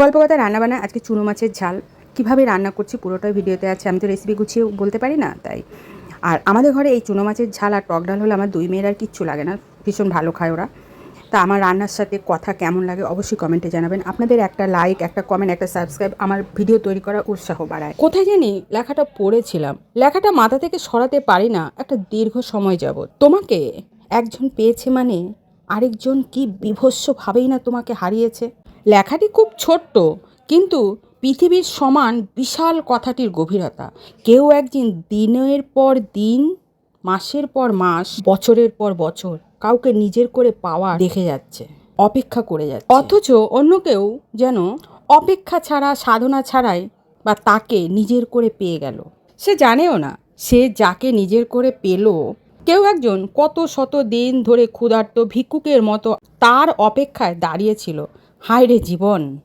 গল্প কথা রান্নাবান্না, আজকে চুনো মাছের ঝাল। কীভাবে রান্না করছি পুরোটাই ভিডিওতে আছে। আমি তো রেসিপি গুছিয়ে বলতে পারি না, তাই। আর আমাদের ঘরে এই চুনো মাছের ঝাল আর টক ডাল হলে আমার দুই মেয়ের আর কিচ্ছু লাগে না। ভীষণ ভালো খায় ওরা। তা আমার রান্নার সাথে কথা কেমন লাগে অবশ্যই কমেন্টে জানাবেন। আপনাদের একটা লাইক একটা কমেন্ট একটা সাবস্ক্রাইব আমার ভিডিও তৈরি করার উৎসাহ বাড়ায়। কোথায় জানি লেখাটা পড়েছিলাম। লেখাটা মাথা থেকে সরাতে পারি না, একটা দীর্ঘ সময় যাবত তোমাকে একজন পেয়েছে মানে আরেকজন কি বিভৎসভাবেই না তোমাকে হারিয়েছে? লেখাটি খুব ছোট্ট, কিন্তু পৃথিবীর সমান বিশাল কথাটির গভীরতা। কেউ একদিন দিনের পর দিন, মাসের পর মাস, বছরের পর বছর কাউকে নিজের করে পাওয়া দেখে যাচ্ছে, অপেক্ষা করে যাচ্ছে। অথচ অন্য কেউ যেন অপেক্ষা ছাড়া, সাধনা ছাড়াই বা তাকে নিজের করে পেয়ে গেল। সে জানেও না, সে যাকে নিজের করে পেল। কেউ একজন কত শত দিন ধরে ক্ষুধার্ত ভিক্ষুকের মতো তার অপেক্ষায় দাঁড়িয়েছিল হায় রে জীবন।